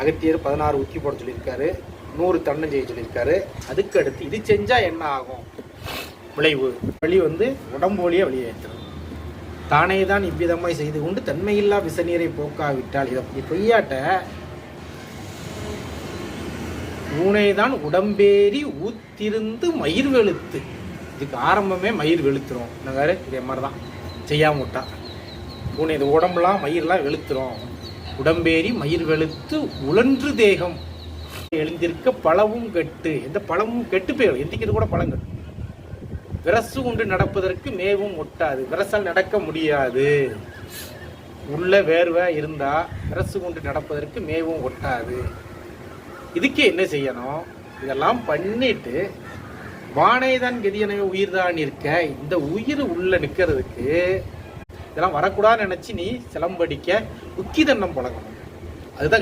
அகத்தியர் பதினாறு உத்தி போட சொல்லியிருக்காரு நூறு தன்னம் செய்ய சொல்லியிருக்காரு. அதுக்கு அடுத்து இது செஞ்சால் என்ன ஆகும்? விளைவு. வழி வந்து உடம்பு வழியே வெளியேற்றும் தானே தான் இவ்விதமாய் செய்து கொண்டு தன்மையில்லா விசநீரை போக்காவிட்டால் இதை இப்படி பொய்யாட்ட. ஊனைதான் உடம்பேறி ஊத்திருந்து மயிர் வெளுத்து. இதுக்கு ஆரம்பமே மயிர் வெளுத்துரும். என்னங்காரு இதே மாதிரி தான் செய்யாம விட்டா. பூனை இது உடம்புலாம் மயிரெலாம் வெளுத்துரும். உடம்பேறி மயிர் வெளுத்து உழன்று தேகம். எழுந்திருக்க பழமும் கெட்டு. எந்த பழமும் கெட்டு போயிடும் எந்திக்கிறது கூட பழங்கள். விரசு கொண்டு நடப்பதற்கு மேவும் ஒட்டாது. விரசால் நடக்க முடியாது. உள்ள வேர்வை இருந்தா விரசு கொண்டு நடப்பதற்கு மேவும் ஒட்டாது. இதுக்கே என்ன செய்யணும்? இதெல்லாம் பண்ணிட்டு வானைதான் கதியனவே உயிர் தான் இருக்க. இந்த உயிர் உள்ள நிற்கிறதுக்கு இதெல்லாம் வரக்கூடாதுன்னு நினச்சி நீ சிலம்படிக்க உக்கிதண்டம் பழகணும் அதுதான்